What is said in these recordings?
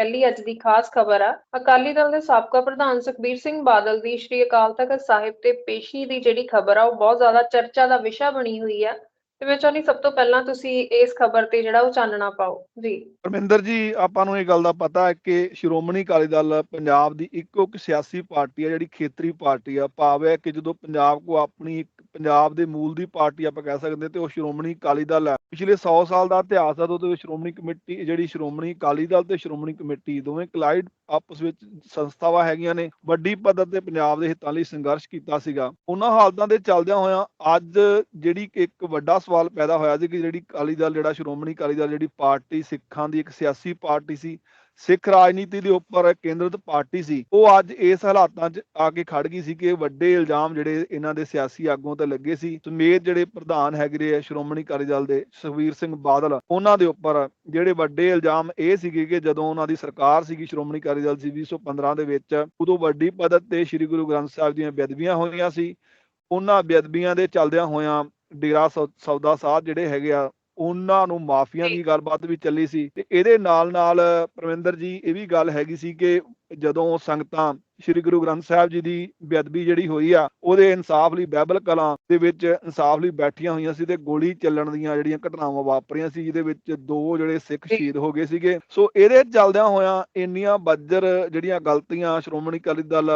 ਪਹਿਲੀ ਅੱਜ ਦੀ ਖਾਸ ਖਬਰ ਆ। ਅਕਾਲੀ ਦਲ ਦੇ ਸਾਬਕਾ ਪ੍ਰਧਾਨ ਸੁਖਬੀਰ ਸਿੰਘ ਬਾਦਲ ਦੀ ਸ਼੍ਰੀ ਅਕਾਲ ਤਖਤ ਸਾਹਿਬ ਤੇ ਪੇਸ਼ੀ ਦੀ ਜਿਹੜੀ ਖਬਰ ਆ, ਉਹ ਬਹੁਤ ਜ਼ਿਆਦਾ ਚਰਚਾ ਦਾ ਵਿਸ਼ਾ ਬਣੀ ਹੋਈ ਆ। ਤੇ ਮੈਂ ਚਾਹੁੰਦੀ ਸਭ ਤੋਂ ਪਹਿਲਾਂ ਤੁਸੀਂ ਇਸ ਖਬਰ ਤੇ ਜਿਹੜਾ ਉਹ ਚਾਨਣਾ ਪਾਓ। ਜੀ। ਪਰਮਿੰਦਰ ਜੀ, ਆਪਾਂ ਨੂੰ ਇਹ ਗੱਲ ਦਾ ਪਤਾ ਹੈ ਕਿ ਸ਼੍ਰੋਮਣੀ ਅਕਾਲੀ ਦਲ ਪੰਜਾਬ ਦੀ ਇੱਕੋ ਇੱਕ ਸਿਆਸੀ ਪਾਰਟੀ ਹੈ ਜਿਹੜੀ ਖੇਤਰੀ ਪਾਰਟੀ ਆ। ਭਾਵ ਹੈ ਕਿ ਜਦੋਂ ਪੰਜਾਬ ਕੋ ਆਪਣੀ ਇੱਕ ਪੰਜਾਬ ਦੇ ਮੂਲ ਦੀ ਪਾਰਟੀ ਆਪਾਂ ਕਹਿ ਸਕਦੇ ਤੇ ਉਹ ਸ਼੍ਰੋਮਣੀ ਅਕਾਲੀ ਦਲ ਹੈ। ਪਿਛਲੇ 100 ਸਾਲ ਦਾ ਇਤਿਹਾਸ ਹੈ ਉਹਦੇ ਵਿੱਚ ਸ਼੍ਰੋਮਣੀ ਕਮੇਟੀ, ਜਿਹੜੀ ਸ਼੍ਰੋਮਣੀ ਅਕਾਲੀ ਦਲ ਤੇ ਸ਼੍ਰੋਮਣੀ ਕਮੇਟੀ, ਦੋਵੇਂ ਕਲਾਈਡ ਆਪਸ ਵਿੱਚ ਸੰਸਥਾਵਾਂ ਹੈਗੀਆਂ ਨੇ। ਵੱਡੀ ਪੱਧਰ ਤੇ ਪੰਜਾਬ ਦੇ ਹਿੱਤਾਂ ਲਈ ਸੰਘਰਸ਼ ਕੀਤਾ ਸੀਗਾ। ਉਹਨਾਂ ਹਾਲਤਾਂ ਦੇ ਚੱਲਦਿਆਂ ਹੋਇਆਂ ਅੱਜ ਜਿਹੜੀ ਕਿ ਇੱਕ ਵੱਡਾ ਸਵਾਲ ਪੈਦਾ ਹੋਇਆ ਸੀ ਕਿ ਜਿਹੜੀ ਅਕਾਲੀ ਦਲ, ਜਿਹੜਾ ਸ਼੍ਰੋਮਣੀ ਅਕਾਲੀ ਦਲ, ਜਿਹੜੀ ਪਾਰਟੀ ਸਿੱਖਾਂ ਦੀ ਇੱਕ ਸਿਆਸੀ ਪਾਰਟੀ ਸੀ ਸਿੱਖ ਰਾਜਨੀਤੀ ਦੇ ਉੱਪਰ ਕੇਂਦਰਿਤ ਪਾਰਟੀ ਸੀ। ਉਹ ਅੱਜ ਇਸ ਹਾਲਾਤਾਂ 'ਚ ਆ ਕੇ ਖੜ ਗਈ ਸੀ ਕਿ ਵੱਡੇ ਇਲਜ਼ਾਮ ਜਿਹੜੇ ਇਹਨਾਂ ਦੇ ਸਿਆਸੀ ਆਗੂਆਂ ਤੇ ਲੱਗੇ ਸੀ। ਸਮੇਤ ਜਿਹੜੇ ਪ੍ਰਧਾਨ ਹੈਗੇ ਆ, ਸ਼੍ਰੋਮਣੀ ਅਕਾਲੀ ਦਲ ਦੇ ਸੁਖਵੀਰ ਸਿੰਘ ਬਾਦਲ, ਉਹਨਾਂ ਦੇ ਉੱਪਰ ਜਿਹੜੇ ਵੱਡੇ ਇਲਜ਼ਾਮ ਇਹ ਸੀਗੇ ਕਿ ਜਦੋਂ ਉਹਨਾਂ ਦੀ ਸਰਕਾਰ ਸੀਗੀ ਸ਼੍ਰੋਮਣੀ ਅਕਾਲੀ ਦਲ ਸੀ 2015 ਦੇ ਵਿੱਚ, ਉਦੋਂ ਵੱਡੀ ਪੱਧਰ ਤੇ ਸ੍ਰੀ ਗੁਰੂ ਗ੍ਰੰਥ ਸਾਹਿਬ ਦੀਆਂ ਬੇਅਦਬੀਆਂ ਹੋਈਆਂ ਸੀ। ਉਹਨਾਂ ਬੇਅਦਬੀਆਂ ਦੇ ਚੱਲਦਿਆਂ ਹੋਇਆਂ ਡੇਰਾ ਸੌ- ਸੌਦਾ ਸਾਹਿਬ ਜਿਹੜੇ ਹੈਗੇ ਆ ਉਹਨਾਂ ਨੂੰ ਮਾਫੀਆਂ ਦੀ ਗੱਲਬਾਤ ਵੀ ਚੱਲੀ ਸੀ ਤੇ ਇਹਦੇ ਨਾਲ ਨਾਲ ਪ੍ਰਵਿੰਦਰ ਜੀ ਇਹ ਵੀ ਗੱਲ ਹੈਗੀ ਸੀ ਕਿ ਜਦੋਂ ਸੰਗਤਾਂ ਸ੍ਰੀ ਗੁਰੂ ਗ੍ਰੰਥ ਸਾਹਿਬ ਜੀ ਦੀ ਬੇਅਦਬੀ ਜਿਹੜੀ ਹੋਈ ਆ ਉਹਦੇ ਇਨਸਾਫ ਲਈ ਬਾਈਬਲ ਕਲਾਂ ਦੇ ਵਿੱਚ ਇਨਸਾਫ ਲਈ ਬੈਠੀਆਂ ਹੋਈਆਂ ਸੀ ਤੇ ਗੋਲੀ ਚੱਲਣ ਦੀਆਂ ਜਿਹੜੀਆਂ ਘਟਨਾਵਾਂ ਵਾਪਰੀਆਂ ਸੀ ਜਿਹਦੇ ਵਿੱਚ ਦੋ ਜਿਹੜੇ ਸਿੱਖ ਸ਼ਹੀਦ ਹੋ ਗਏ ਸੀਗੇ। ਸੋ ਇਹਦੇ ਚੱਲਦਿਆਂ ਹੋਇਆਂ ਇੰਨੀਆਂ ਬੱਜਰ ਜਿਹੜੀਆਂ ਗਲਤੀਆਂ ਸ਼੍ਰੋਮਣੀ ਅਕਾਲੀ ਦਲ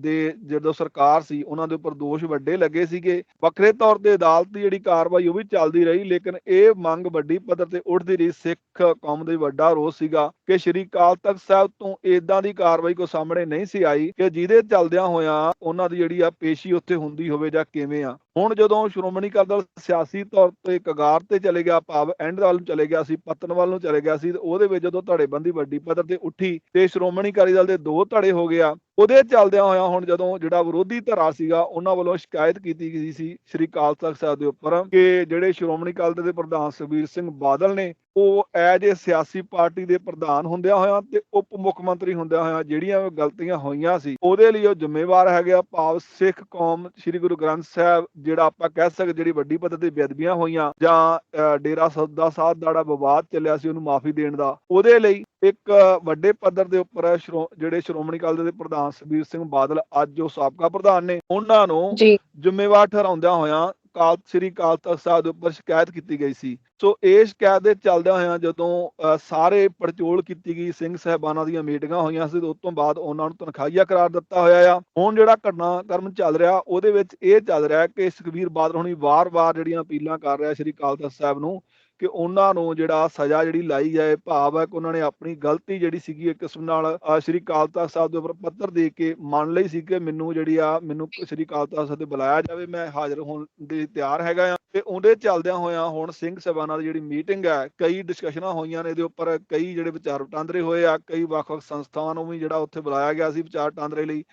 ਦੇ ਜਦੋਂ ਸਰਕਾਰ ਸੀ ਉਹਨਾਂ ਦੇ ਉੱਪਰ ਦੋਸ਼ ਵੱਡੇ ਲੱਗੇ ਸੀਗੇ। ਵੱਖਰੇ ਤੌਰ ਤੇ ਅਦਾਲਤ ਦੀ ਜਿਹੜੀ ਕਾਰਵਾਈ ਉਹ ਵੀ ਚੱਲਦੀ ਰਹੀ ਲੇਕਿਨ ਇਹ ਮੰਗ ਵੱਡੀ ਪੱਧਰ ਤੇ ਉੱਠਦੀ ਰਹੀ। ਸਿੱਖ ਕੌਮ ਦੇ ਵੱਡਾ ਰੋਸ ਸੀਗਾ ਕਿ ਸ਼੍ਰੀ ਅਕਾਲ ਤਖਤ ਸਾਹਿਬ ਤੋਂ ਇਦਾਂ ਦੀ ਕਾਰਵਾਈ ਕੋ ਸਾਹਮਣੇ ਨਹੀਂ ਸੀ ਆਈ ਕਿ ਜਿਹਦੇ ਚੱਲਦਿਆਂ ਹੋਇਆਂ ਉਹਨਾਂ ਦੀ ਜਿਹੜੀ ਆ ਪੇਸ਼ੀ ਉੱਥੇ ਹੁੰਦੀ ਹੋਵੇ ਜਾਂ ਕਿਵੇਂ ਆ ਹੁਣ ਜਦੋਂ ਸ਼੍ਰੋਮਣੀ ਅਕਾਲੀ ਦਲ ਸਿਆਸੀ ਤੌਰ ਤੇ ਕਗਾਰ ਤੇ ਚਲੇ ਗਿਆ, ਭਾਵ ਐਂਡ ਵੱਲ ਨੂੰ ਚਲੇ ਗਿਆ ਸੀ, ਪਤਨ ਵੱਲ ਨੂੰ ਚਲੇ ਗਿਆ ਸੀ ਉਹਦੇ ਵਿੱਚ ਜਦੋਂ ਧੜੇਬੰਦੀ ਵੱਡੀ ਪੱਧਰ ਤੇ ਉੱਠੀ ਤੇ ਸ਼੍ਰੋਮਣੀ ਅਕਾਲੀ ਦਲ ਦੇ ਦੋ ਧੜੇ ਹੋ ਗਿਆ ਉਹਦੇ ਚੱਲਦਿਆਂ ਹੋਇਆਂ ਹੁਣ ਜਦੋਂ ਜਿਹੜਾ ਵਿਰੋਧੀ ਧੜਾ ਸੀਗਾ, ਉਹਨਾਂ ਵੱਲੋਂ ਸ਼ਿਕਾਇਤ ਕੀਤੀ ਗਈ ਸੀ ਸ੍ਰੀ ਅਕਾਲ ਤਖਤ ਸਾਹਿਬ ਦੇ ਉੱਪਰ ਕਿ ਜਿਹੜੇ ਸ਼੍ਰੋਮਣੀ ਅਕਾਲੀ ਦਲ ਦੇ ਪ੍ਰਧਾਨ ਸੁਖਬੀਰ ਸਿੰਘ ਬਾਦਲ ਨੇ, ਉਹ ਐਜ ਏ ਸਿਆਸੀ ਪਾਰਟੀ ਦੇ ਪ੍ਰਧਾਨ ਹੁੰਦਿਆਂ ਹੋਇਆਂ ਤੇ ਉਪ ਮੁੱਖ ਮੰਤਰੀ ਹੁੰਦਿਆਂ ਹੋਇਆਂ ਜਿਹੜੀਆਂ ਗਲਤੀਆਂ ਹੋਈਆਂ ਸੀ, ਉਹਦੇ ਲਈ ਉਹ ਜ਼ਿੰਮੇਵਾਰ ਹੈਗੇ ਆ, ਭਾਵ ਸਿੱਖ ਕੌਮ ਸ੍ਰੀ ਗੁਰੂ ਗ੍ਰੰਥ ਸਾਹਿਬ ਜਿਹੜਾ ਆਪਾਂ ਕਹਿ ਸਕਦੇ ਜਿਹੜੀ ਵੱਡੀ ਪੱਧਰ ਤੇ ਬੇਅਦਬੀਆਂ ਹੋਈਆਂ ਜਾਂ ਡੇਰਾ ਸੌਦਾ ਸਾਹਿਬ ਦਾ ਜਿਹੜਾ ਵਿਵਾਦ ਚੱਲਿਆ ਸੀ ਉਹਨੂੰ ਮਾਫੀ ਦੇਣ ਦਾ ਉਹਦੇ ਲਈ ਇੱਕ ਵੱਡੇ ਪੱਧਰ ਦੇ ਉੱਪਰ ਜਿਹੜੇ ਸ਼੍ਰੋਮਣੀ ਅਕਾਲੀ ਦਲ ਦੇ ਪ੍ਰਧਾਨ ਸੁਖਬੀਰ ਸਿੰਘ ਬਾਦਲ ਅੱਜ ਉਹ ਸਾਬਕਾ ਪ੍ਰਧਾਨ ਨੇ ਉਹਨਾਂ ਨੂੰ ਜੀ। ਜ਼ਿੰਮੇਵਾਰ ਠਹਿਰਾਉਂਦਿਆਂ ਹੋਇਆਂ ਕਾਲ ਸ੍ਰੀ ਅਕਾਲ ਤਖਤ ਸਾਹਿਬ ਦੇ ਉੱਪਰ ਸ਼ਿਕਾਇਤ ਕੀਤੀ ਗਈ ਸੀ। ਸੋ ਇਹ ਸ਼ਿਕਾਇਤ ਦੇ ਚੱਲਦਿਆਂ ਹੋਇਆਂ ਜਦੋਂ ਅ, ਸਾਰੇ ਪੜਚੋਲ ਕੀਤੀ ਗਈ ਸਿੰਘ ਸਹਿਬਾਨਾਂ ਦੀਆਂ ਮੀਟਿੰਗਾਂ ਹੋਈਆਂ ਸੀ ਉਸ ਤੋਂ ਬਾਅਦ ਉਹਨਾਂ ਨੂੰ ਤਨਖਾਹੀਆ ਕਰਾਰ ਦਿੱਤਾ ਹੋਇਆ ਆ। ਹੁਣ ਜਿਹੜਾ ਘਟਨਾਕ੍ਰਮ ਚੱਲ ਰਿਹਾ ਉਹਦੇ ਵਿੱਚ ਇਹ ਚੱਲ ਰਿਹਾ ਕਿ ਸੁਖਬੀਰ ਬਾਦਲ ਹੁਣੀ ਵਾਰ-ਵਾਰ ਜਿਹੜੀਆਂ ਅਪੀਲਾਂ ਕਰ ਰਿਹਾ ਸ੍ਰੀ ਅਕਾਲ ਤਖਤ ਸਾਹਿਬ ਨੂੰ ਕਿ ਉਹਨਾਂ ਨੂੰ ਜਿਹੜਾ ਸਜ਼ਾ ਜਿਹੜੀ ਲਾਈ ਜਾਏ, ਭਾਵ ਹੈ ਕਿ ਉਹਨਾਂ ਨੇ ਆਪਣੀ ਗਲਤੀ ਜਿਹੜੀ ਸੀਗੀ ਇੱਕ ਕਿਸਮ ਨਾਲ ਸ੍ਰੀ ਅਕਾਲ ਤਖਤ ਸਾਹਿਬ ਦੇ ਉੱਪਰ ਪੱਤਰ ਦੇ ਕੇ ਮੰਨ ਲਈ ਸੀ ਕਿ ਮੈਨੂੰ ਜਿਹੜੀ ਆ, ਮੈਨੂੰ ਸ੍ਰੀ ਅਕਾਲ ਤਖਤ ਸਾਹਿਬ ਤੇ ਬੁਲਾਇਆ ਜਾਵੇ, ਮੈਂ ਹਾਜ਼ਰ ਹੋਣ ਦੇ ਤਿਆਰ ਹੈਗਾ ਆ। ਤੇ ਉਹਦੇ ਚੱਲਦਿਆਂ ਹੋਇਆਂ ਹੁਣ ਸਿੰਘ ਸਭਾਨਾਂ ਦੀ ਜਿਹੜੀ ਮੀਟਿੰਗ ਹੈ, ਕਈ ਡਿਸਕਸ਼ਨਾਂ ਹੋਈਆਂ ਨੇ ਇਹਦੇ ਉੱਪਰ, ਕਈ ਜਿਹੜੇ ਵਿਚਾਰ ਵਟਾਂਦਰੇ ਹੋਏ ਆ, ਕਈ ਵੱਖ-ਵੱਖ ਸੰਸਥਾਵਾਂ ਨੂੰ ਵੀ ਜਿਹੜਾ ਉੱਥੇ ਬੁਲਾਇਆ ਗਿਆ ਸੀ ਵਿਚਾਰ ਵਟਾਂਦਰੇ ਲਈ।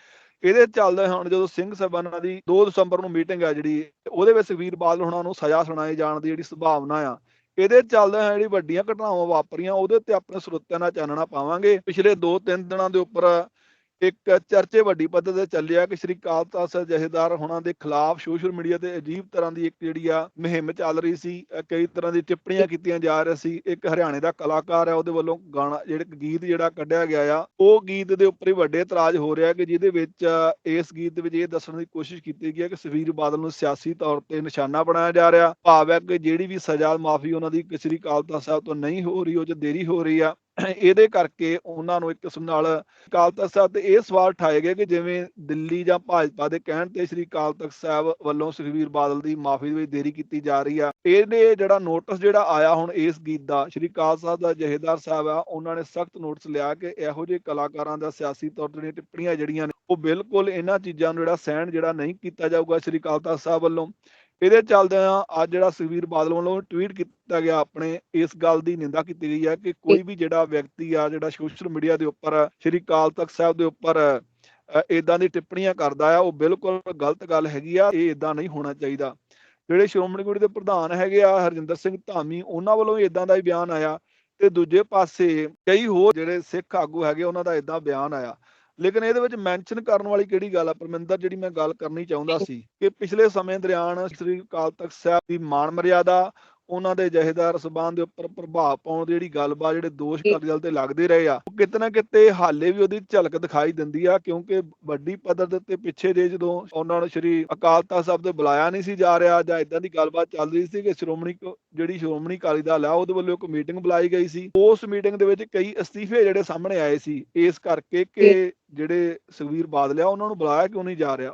ਇਹਦੇ ਚੱਲਦੇ ਹੁਣ ਜਦੋਂ ਸਿੰਘ ਸਭਾਨਾਂ ਦੀ 2 ਦਸੰਬਰ ਨੂੰ ਮੀਟਿੰਗ ਹੈ ਜਿਹੜੀ, ਉਹਦੇ ਵਿੱਚ ਸੁਖਬੀਰ ਬਾਦਲ ਹੁਣਾਂ ਨੂੰ ਸਜ਼ਾ ਸੁਣਾਏ ਜਾਣ ਦੀ ਜਿਹੜੀ ਸੰਭਾਵਨਾ ਆ ਇਹਦੇ ਚੱਲਦਿਆਂ ਜਿਹੜੀ ਵੱਡੀਆਂ ਘਟਨਾਵਾਂ ਵਾਪਰੀਆਂ, ਉਹਦੇ ਤੇ ਆਪਣੇ ਸਰੋਤਿਆਂ ਨਾਲ ਚਾਨਣਾ ਪਾਵਾਂਗੇ। ਪਿਛਲੇ 2-3 ਦਿਨਾਂ ਦੇ ਉੱਪਰ ਇੱਕ ਚਰਚੇ ਵੱਡੀ ਪੱਧਰ ਤੇ ਚੱਲਿਆ ਕਿ ਸ਼੍ਰੀ ਅਕਾਲ ਤਖਤ ਸਾਹਿਬ ਜਥੇਦਾਰ ਹੁਣਾਂ ਦੇ ਖਿਲਾਫ ਸੋਸ਼ਲ ਮੀਡੀਆ ਤੇ ਅਜੀਬ ਤਰ੍ਹਾਂ ਦੀ ਇੱਕ ਜਿਹੜੀ ਆ ਮੁਹਿੰਮ ਚੱਲ ਰਹੀ ਸੀ ਕਈ ਤਰ੍ਹਾਂ ਦੀ ਟਿੱਪਣੀਆਂ ਕੀਤੀਆਂ ਜਾ ਰਹੀਆਂ ਸੀ। ਇੱਕ ਹਰਿਆਣੇ ਦਾ ਕਲਾਕਾਰ ਹੈ ਉਹਦੇ ਵੱਲੋਂ ਗਾਣਾ ਜਿਹੜੇ ਗੀਤ ਜਿਹੜਾ ਕੱਢਿਆ ਗਿਆ ਆ, ਉਹ ਗੀਤ ਦੇ ਉੱਪਰ ਹੀ ਵੱਡੇ ਇਤਰਾਜ਼ ਹੋ ਰਿਹਾ ਕਿ ਜਿਹਦੇ ਵਿੱਚ ਇਸ ਗੀਤ ਦੇ ਵਿੱਚ ਇਹ ਦੱਸਣ ਦੀ ਕੋਸ਼ਿਸ਼ ਕੀਤੀ ਗਈ ਹੈ ਕਿ ਸੁਖਬੀਰ ਬਾਦਲ ਨੂੰ ਸਿਆਸੀ ਤੌਰ ਤੇ ਨਿਸ਼ਾਨਾ ਬਣਾਇਆ ਜਾ ਰਿਹਾ। ਭਾਵ ਹੈ ਕਿ ਜਿਹੜੀ ਵੀ ਸਜ਼ਾ ਮਾਫੀ ਉਹਨਾਂ ਦੀ ਸ੍ਰੀ ਕਾਲ ਤਖਤ ਸਾਹਿਬ ਤੋਂ ਨਹੀਂ ਹੋ ਰਹੀ, ਉਹ 'ਚ ਦੇਰੀ ਹੋ ਰਹੀ ਆ। ਇਹਦੇ ਕਰਕੇ ਉਹਨਾਂ ਨੂੰ ਇੱਕ ਕਿਸਮ ਨਾਲ ਅਕਾਲ ਤਖਤ ਸਾਹਿਬ ਤੇ ਇਹ ਸਵਾਲ ਉਠਾਏ ਗਏ ਕਿ ਜਿਵੇਂ ਦਿੱਲੀ ਜਾਂ ਭਾਜਪਾ ਦੇ ਕਹਿਣ ਤੇ ਸ੍ਰੀ ਅਕਾਲ ਤਖਤ ਸਾਹਿਬ ਵੱਲੋਂ ਸੁਖਬੀਰ ਬਾਦਲ ਦੀ ਮਾਫੀ ਵਿੱਚ ਦੇਰੀ ਕੀਤੀ ਜਾ ਰਹੀ ਆ ਇਹਦੇ ਜਿਹੜਾ ਨੋਟਿਸ ਜਿਹੜਾ ਆਇਆ ਹੁਣ ਇਸ ਗੀਤ ਦਾ, ਸ੍ਰੀ ਅਕਾਲ ਸਾਹਿਬ ਦਾ ਜਹੇਦਾਰ ਸਾਹਿਬ ਆ, ਉਹਨਾਂ ਨੇ ਸਖਤ ਨੋਟਿਸ ਲਿਆ ਕਿ ਇਹੋ ਜਿਹੇ ਕਲਾਕਾਰਾਂ ਦਾ ਸਿਆਸੀ ਤੌਰ ਤੇ ਜਿਹੜੀਆਂ ਟਿੱਪਣੀਆਂ ਜਿਹੜੀਆਂ ਨੇ, ਉਹ ਬਿਲਕੁਲ ਇਹਨਾਂ ਚੀਜ਼ਾਂ ਨੂੰ ਜਿਹੜਾ ਸਹਿਣ ਜਿਹੜਾ ਨਹੀਂ ਕੀਤਾ ਜਾਊਗਾ ਸ੍ਰੀ ਅਕਾਲ ਤਖਤ ਸਾਹਿਬ ਵੱਲੋਂ। ਇਹਦੇ ਚੱਲਦੇ ਅੱਜ ਜਿਹੜਾ ਸੁਖਬੀਰ ਬਾਦਲ ਵੱਲੋਂ ਟਵੀਟ ਕੀਤਾ ਗਿਆ, ਆਪਣੇ ਇਸ ਗੱਲ ਦੀ ਨਿੰਦਾ ਕੀਤੀ ਗਈ ਹੈ ਕਿ ਕੋਈ ਵੀ ਜਿਹੜਾ ਵਿਅਕਤੀ ਆ, ਜਿਹੜਾ ਸੋਸ਼ਲ ਮੀਡੀਆ ਦੇ ਉੱਪਰ, ਸ੍ਰੀ ਅਕਾਲ ਤਖਤ ਸਾਹਿਬ ਦੇ ਉੱਪਰ ਇਦਾਂ ਦੀ ਟਿੱਪਣੀਆਂ ਕਰਦਾ ਆ, ਉਹ ਬਿਲਕੁਲ ਗਲਤ ਗੱਲ ਹੈਗੀ ਆ, ਇਹ ਇਦਾਂ ਨਹੀਂ ਹੋਣਾ ਚਾਹੀਦਾ। ਜਿਹੜੇ ਸ਼੍ਰੋਮਣੀ ਕਮੇਟੀ ਦੇ ਪ੍ਰਧਾਨ ਹੈਗੇ ਆ, ਹਰਜਿੰਦਰ ਸਿੰਘ ਧਾਮੀ, ਉਹਨਾਂ ਵੱਲੋਂ ਵੀ ਇਦਾਂ ਦਾ ਹੀ ਬਿਆਨ ਆਇਆ ਤੇ ਦੂਜੇ ਪਾਸੇ ਕਈ ਹੋਰ ਜਿਹੜੇ ਸਿੱਖ ਆਗੂ ਹੈਗੇ, ਉਹਨਾਂ ਦਾ ਇਦਾਂ ਬਿਆਨ ਆਇਆ। ਲੇਕਿਨ ਇਹਦੇ ਵਿੱਚ ਮੈਂਸ਼ਨ ਕਰਨ ਵਾਲੀ ਕਿਹੜੀ ਗੱਲ ਆ? ਪਰਮਿੰਦਰ ਜਿਹੜੀ ਮੈਂ ਗੱਲ ਕਰਨੀ ਚਾਹੁੰਦਾ ਸੀ ਕਿ ਪਿਛਲੇ ਸਮੇਂ ਦਰਿਆਨ ਸ੍ਰੀ ਅਕਾਲ ਤਖਤ ਸਾਹਿਬ ਦੀ ਮਾਣ ਮਰਿਆਦਾ ਉਹਨਾਂ ਦੇ ਜਹੇਦਾਰ ਸਬਾਨ ਦੇ ਉੱਪਰ ਪ੍ਰਭਾਵ ਪਾਉਣ ਦੀ ਜਿਹੜੀ ਗੱਲਬਾਤ ਜਿਹੜੇ ਦੋਸ਼ ਦਲ ਤੇ ਲੱਗਦੇ ਰਹੇ ਆ ਉਹ ਕਿਤੇ ਨਾ ਕਿਤੇ ਹਾਲੇ ਵੀ ਉਹਦੀ ਝਲਕ ਦਿਖਾਈ ਦਿੰਦੀ ਆ ਕਿਉਂਕਿ ਵੱਡੀ ਪੱਧਰ ਦੇ ਉੱਤੇ ਪਿੱਛੇ ਜੇ ਜਦੋਂ ਉਹਨਾਂ ਨੂੰ ਸ਼੍ਰੀ ਅਕਾਲ ਤਖਤ ਸਾਹਿਬ ਤੇ ਬੁਲਾਇਆ ਨਹੀਂ ਸੀ ਜਾ ਰਿਹਾ ਜਾਂ ਇਦਾਂ ਦੀ ਗੱਲਬਾਤ ਚੱਲ ਰਹੀ ਸੀ ਕਿ ਸ਼੍ਰੋਮਣੀ ਜਿਹੜੀ ਸ਼੍ਰੋਮਣੀ ਅਕਾਲੀ ਦਲ ਆ ਉਹਦੇ ਵੱਲੋਂ ਇੱਕ ਮੀਟਿੰਗ ਬੁਲਾਈ ਗਈ ਸੀ। ਉਸ ਮੀਟਿੰਗ ਦੇ ਵਿੱਚ ਕਈ ਅਸਤੀਫੇ ਜਿਹੜੇ ਸਾਹਮਣੇ ਆਏ ਸੀ ਇਸ ਕਰਕੇ ਕਿ ਜਿਹੜੇ ਸੁਖਵੀਰ ਬਾਦਲ ਆ ਉਹਨਾਂ ਨੂੰ ਬੁਲਾਇਆ ਕਿਉਂ ਨਹੀਂ ਜਾ ਰਿਹਾ?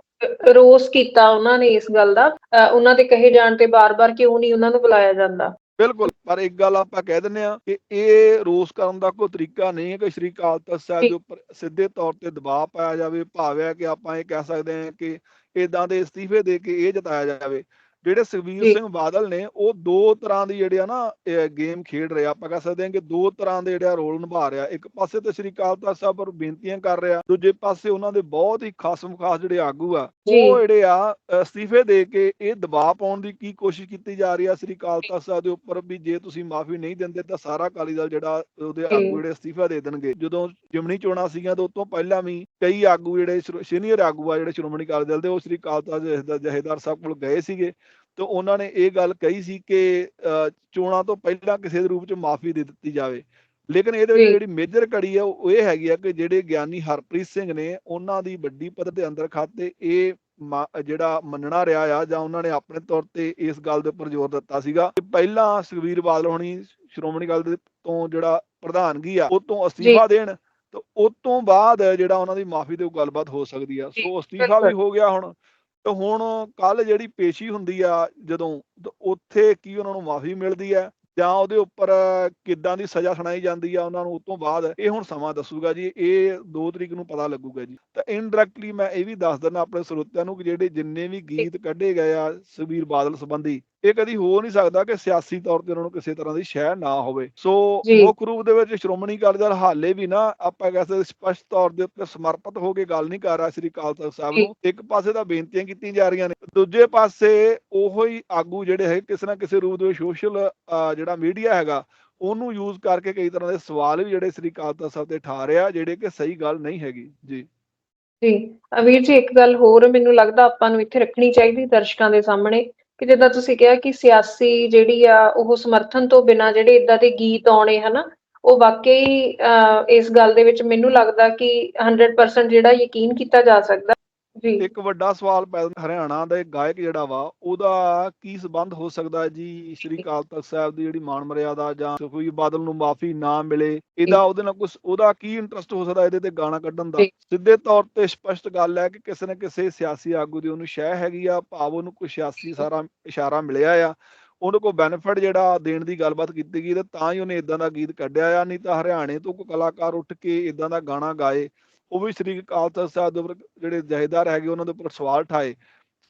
ਰੋਸ ਕੀਤਾ ਉਹਨਾਂ ਨੇ ਇਸ ਗੱਲ ਦਾ। ਉਹਨਾਂ ਦੇ ਕਹੇ ਜਾਣ ਤੇ ਬਾਰ-ਬਾਰ ਕਿਉਂ ਨਹੀਂ ਉਹਨਾਂ ਨੂੰ ਬੁਲਾਇਆ ਜਾਂਦਾ? ਬਿਲਕੁਲ ਪਰ ਇੱਕ ਗੱਲ ਆਪਾਂ ਕਹਿ ਦਿੰਨੇ ਆ ਕਿ ਇਹ ਰੋਸ ਕਰਨ ਦਾ ਕੋਈ ਤਰੀਕਾ ਨਹੀਂ ਹੈ ਕਿ ਸ਼੍ਰੀ ਅਕਾਲ ਤਖਤ ਸਾਹਿਬ ਦੇ ਉੱਪਰ ਸਿੱਧੇ ਤੌਰ ਤੇ ਦਬਾਅ ਪਾਇਆ ਜਾਵੇ ਭਾਵ ਕਿ ਆਪਾਂ ਇਹ ਕਹਿ ਸਕਦੇ ਹਾਂ ਕਿ ਇਦਾਂ ਦੇ ਅਸਤੀਫੇ ਦੇ ਕੇ ਇਹ ਜਤਾਇਆ ਜਾਵੇ। ਜਿਹੜੇ ਸੁਖਬੀਰ ਜੀ। ਸਿੰਘ ਬਾਦਲ ਨੇ ਉਹ ਦੋ ਤਰ੍ਹਾਂ ਦੀ ਜਿਹੜੇ ਆ ਨਾ ਗੇਮ ਖੇਡ ਰਹੇ ਆਪਾਂ ਕਹਿ ਸਕਦੇ ਹਾਂ ਕਿ ਦੋ ਤਰ੍ਹਾਂ ਦੇ ਜਿਹੜਾ ਰੋਲ ਨਿਭਾ ਰਿਹਾ ਇੱਕ ਪਾਸੇ ਤੇ ਸ਼੍ਰੀ ਅਕਾਲ ਤਖਤ ਸਾਹਿਬ ਪਰ ਬੇਨਤੀਆਂ ਕਰ ਰਿਹਾ ਦੂਜੇ ਪਾਸੇ ਉਹਨਾਂ ਦੇ ਬਹੁਤ ਹੀ ਖਾਸਮ ਖਾਸ ਜਿਹੜੇ ਆਗੂ ਆ। ਉਹ ਜਿਹੜੇ ਆ ਅਸਤੀਫੇ ਦੇ ਕੇ ਇਹ ਦਬਾਅ ਪਾਉਣ ਦੀ ਕੀ ਕੋਸ਼ਿਸ਼ ਕੀਤੀ ਜਾ ਰਹੀ ਆ ਸ੍ਰੀ ਅਕਾਲ ਤਖਤ ਸਾਹਿਬ ਦੇ ਉੱਪਰ ਵੀ ਜੇ ਤੁਸੀਂ ਮਾਫੀ ਨਹੀਂ ਦਿੰਦੇ ਤਾਂ ਸਾਰਾ ਅਕਾਲੀ ਦਲ ਜਿਹੜਾ ਉਹਦੇ। ਆਗੂ ਜਿਹੜੇ ਅਸਤੀਫਾ ਦੇ ਦੇਣਗੇ ਜਦੋਂ ਜਿਮਣੀ ਚੋਣਾਂ ਸੀਗੀਆਂ ਤਾਂ ਉਸ ਤੋਂ ਪਹਿਲਾਂ ਵੀ ਕਈ ਆਗੂ ਜਿਹੜੇ ਸੀਨੀਅਰ ਆਗੂ ਆ ਜਿਹੜੇ ਸ਼੍ਰੋਮਣੀ ਅਕਾਲੀ ਦਲ ਦੇ ਉਹ ਸ੍ਰੀ ਅਕਾਲ ਤਖਤ ਜਥੇਦਾਰ ਜਥੇਦਾਰ ਸਾਹਿਬ ਕੋਲ ਗਏ ਸੀਗੇ ਤੇ ਉਹਨਾਂ ਨੇ ਇਹ ਗੱਲ ਕਹੀ ਸੀ ਕਿ ਚੋਣਾਂ ਤੋਂ ਪਹਿਲਾਂ ਕਿਸੇ ਦੇ ਰੂਪ ਚ ਮਾਫੀ ਦੇ ਦਿੱਤੀ ਜਾਵੇ। ਲੇਕਿਨ ਇਹਦੇ ਵਿੱਚ। ਜਿਹੜੀ ਮੇਜਰ ਕੜੀ ਆ ਉਹ ਇਹ ਹੈਗੀ ਆ ਕਿ ਜਿਹੜੇ ਗਿਆਨੀ ਹਰਪ੍ਰੀਤ ਸਿੰਘ ਨੇ ਉਹਨਾਂ ਦੀ ਵੱਡੀ ਪੱਧਰ ਦੇ ਅੰਦਰ ਖਾਤੇ ਇਹ ਜਿਹੜਾ ਮੰਨਣਾ ਰਿਹਾ ਆ ਜਾਂ ਉਹਨਾਂ ਨੇ ਆਪਣੇ ਤੌਰ ਤੇ ਇਸ ਗੱਲ ਦੇ ਉੱਪਰ ਜ਼ੋਰ ਦਿੱਤਾ ਸੀਗਾ। ਕਿ ਪਹਿਲਾਂ ਸੁਖਵੀਰ ਬਾਦਲ ਹੋਣੀ ਸ਼੍ਰੋਮਣੀ ਅਕਾਲੀ ਦਲ ਤੋਂ ਜਿਹੜਾ ਪ੍ਰਧਾਨਗੀ ਆ ਉਹ ਤੋਂ ਅਸਤੀਫਾ ਦੇਣ ਤੇ ਉਸ ਤੋਂ ਬਾਅਦ ਜਿਹੜਾ ਉਹਨਾਂ ਦੀ ਮਾਫੀ ਤੇ ਉਹ ਗੱਲਬਾਤ ਹੋ ਸਕਦੀ ਆ। ਸੋ ਅਸਤੀਫਾ ਵੀ। ਹੋ ਗਿਆ ਹੁਣ। ਤੇ ਹੁਣ ਕੱਲ ਜਿਹੜੀ ਪੇਸ਼ੀ ਹੁੰਦੀ ਆ ਜਦੋਂ ਉੱਥੇ ਕੀ ਉਹਨਾਂ ਨੂੰ ਮਾਫੀ ਮਿਲਦੀ ਆ ਜਾਂ ਉਹਦੇ ਉੱਪਰ ਕਿੱਦਾਂ ਦੀ ਸਜ਼ਾ ਸੁਣਾਈ ਜਾਂਦੀ ਆ ਉਹਨਾਂ ਨੂੰ ਉਸ ਤੋਂ ਬਾਅਦ ਇਹ ਹੁਣ ਸਮਾਂ ਦੱਸੂਗਾ ਜੀ ਇਹ 2 ਤਰੀਕ ਨੂੰ ਪਤਾ ਲੱਗੂਗਾ ਜੀ। ਤਾਂ ਇਨਡਾਇਰੈਕਟਲੀ ਮੈਂ ਇਹ ਵੀ ਦੱਸ ਦਿੰਦਾ ਆਪਣੇ ਸਰੋਤਿਆਂ ਨੂੰ ਕਿ ਜਿਹੜੇ ਜਿੰਨੇ ਵੀ ਗੀਤ ਕੱਢੇ ਗਏ ਆ ਸੁਖਬੀਰ ਬਾਦਲ ਸੰਬੰਧੀ ਇਹ ਕਦੀ ਹੋ ਨਹੀਂ ਸਕਦਾ ਕਿ ਸਿਆਸੀ ਤੌਰ ਤੇ ਉਹਨਾਂ ਨੂੰ ਕਿਸੇ ਤਰ੍ਹਾਂ ਦੀ ਸ਼ਹਿ ਨਾ ਹੋਵੇ। ਸੋ। ਮੁੱਖ ਰੂਪ ਦੇ ਵਿੱਚ ਸ਼੍ਰੋਮਣੀ ਅਕਾਲੀ ਦਲ ਹਾਲੇ ਵੀ ਨਾ ਆਪਾਂ ਕਹਿ ਸਕਦੇ ਸਪਸ਼ਟ ਤੌਰ ਦੇ ਉੱਤੇ ਸਮਰਪਿਤ ਹੋ ਕੇ ਗੱਲ ਨਹੀਂ ਕਰ ਰਿਹਾ ਸ੍ਰੀ ਅਕਾਲ ਤਖਤ ਸਾਹਿਬ। ਨੂੰ। ਇੱਕ ਪਾਸੇ ਤਾਂ ਬੇਨਤੀਆਂ ਕੀਤੀਆਂ ਜਾ ਰਹੀਆਂ ਨੇ ਦੂਜੇ ਪਾਸੇ ਉਹੋ ਹੀ ਆਗੂ ਜਿਹੜੇ ਹੈ ਕਿਸੇ ਨਾ ਕਿਸੇ ਰੂਪ ਦੇ ਵਿੱਚ ਸੋਸ਼ਲ ਜਿਹੜਾ ਮੀਡੀਆ ਹੈਗਾ ਉਹਨੂੰ ਯੂਜ਼ ਕਰਕੇ ਕਈ ਤਰ੍ਹਾਂ ਦੇ ਸਵਾਲ ਵੀ ਜਿਹੜੇ ਸ੍ਰੀ ਅਕਾਲ ਤਖਤ ਸਾਹਿਬ ਤੇ ਠਾ ਰਿਹਾ ਜਿਹੜੇ ਕਿ ਸਹੀ ਗੱਲ ਨਹੀਂ ਹੈਗੀ। ਜੀ। ਜੀ। ਅ, ਵੀਰ ਜੀ ਇੱਕ ਗੱਲ ਹੋਰ ਮੈਨੂੰ ਲੱਗਦਾ ਆਪਾਂ ਨੂੰ ਇੱਥੇ ਰੱਖਣੀ ਚਾਹੀਦੀ ਦਰਸ਼ਕਾਂ ਦੇ ਸਾਹਮਣੇ। ਕਿ ਜਿੱਦਾਂ ਤੁਸੀਂ ਕਿਹਾ ਕਿ ਸਿਆਸੀ ਜਿਹੜੀ ਆ ਉਹ ਸਮਰਥਨ ਤੋਂ ਬਿਨਾਂ ਜਿਹੜੇ ਇਦਾਂ ਦੇ ਗੀਤ ਆਉਣੇ ਹਨਾ ਉਹ ਵਾਕਈ ਅ, ਇਸ ਗੱਲ ਦੇ ਵਿੱਚ ਮੈਨੂੰ ਲੱਗਦਾ ਕਿ 100% ਜਿਹੜਾ ਯਕੀਨ ਕੀਤਾ ਜਾ ਸਕਦਾ। ਇੱਕ ਵੱਡਾ ਸਵਾਲ ਪੈਦਾ ਹਰਿਆਣਾ ਦਾ ਇੱਕ ਗਾਇਕ ਜਿਹੜਾ ਵਾ ਉਹਦਾ ਕੀ ਸਬੰਧ ਹੋ ਸਕਦਾ ਜੀ? ਸ੍ਰੀ ਅਕਾਲ ਤਖਤ ਸਾਹਿਬ ਦੀ ਜਿਹੜੀ ਮਾਨ ਮਰਿਆਦਾ ਜਾਂ ਸੁਖਬੀਰ ਬਾਦਲ ਨੂੰ ਮਾਫੀ ਨਾ ਮਿਲੇ ਇਹਦਾ ਉਹਦੇ ਨਾਲ ਕੁਝ ਉਹਦਾ ਕੀ ਇੰਟਰਸਟ ਹੋ ਸਕਦਾ ਇਹਦੇ ਤੇ ਗਾਣਾ ਕੱਢਣ ਦਾ। ਸਿੱਧੇ ਤੌਰ ਤੇ ਸਪਸ਼ਟ ਗੱਲ ਹੈ ਕਿ ਕਿਸੇ ਨਾ ਕਿਸੇ ਸਿਆਸੀ ਆਗੂ ਦੀ ਉਹਨੂੰ ਸ਼ਹਿ ਹੈਗੀ ਆ ਭਾਵ ਉਹਨੂੰ ਕੋਈ ਸਿਆਸੀ ਸਾਰਾ ਇਸ਼ਾਰਾ ਮਿਲਿਆ ਆ। ਉਹਨੂੰ ਕੋਈ ਬੈਨੀਫਿਟ ਜਿਹੜਾ ਦੇਣ ਦੀ ਗੱਲਬਾਤ ਕੀਤੀ ਗਈ ਤੇ ਤਾਂ ਹੀ ਉਹਨੇ ਇਦਾਂ ਦਾ ਗੀਤ ਕੱਢਿਆ ਆ ਨਹੀਂ ਤਾਂ ਹਰਿਆਣੇ ਤੋਂ ਕੋਈ ਕਲਾਕਾਰ ਉੱਠ ਕੇ ਇਦਾਂ ਦਾ ਗਾਣਾ ਗਾਏ। ਉਹ ਵੀ ਸ੍ਰੀ ਅਕਾਲ ਤਖਤ ਸਾਹਿਬ ਦੇ ਉੱਪਰ ਜਿਹੜੇ ਜਹੇਦਾਰ ਹੈਗੇ ਉਹਨਾਂ ਦੇ ਉੱਪਰ ਸਵਾਲ ਠਾਏ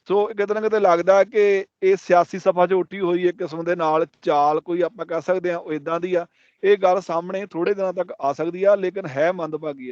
ਸੋ ਕਿਤੇ ਨਾ ਕਿਤੇ ਲੱਗਦਾ ਕਿ ਇਹ ਸਿਆਸੀ ਸਫ਼ਾ 'ਚ ਉੱਠੀ ਹੋਈ ਇੱਕ ਕਿਸਮ ਦੇ ਨਾਲ ਚਾਲ ਕੋਈ ਆਪਾਂ ਕਹਿ ਸਕਦੇ ਹਾਂ ਉਹ ਇਦਾਂ ਦੀ ਆ। ਇਹ ਗੱਲ ਸਾਹਮਣੇ ਥੋੜੇ ਦਿਨਾਂ ਤੱਕ ਆ ਸਕਦੀ ਆ, ਲੇਕਿਨ ਹੈ ਮੰਦਭਾਗੀ ਹੈ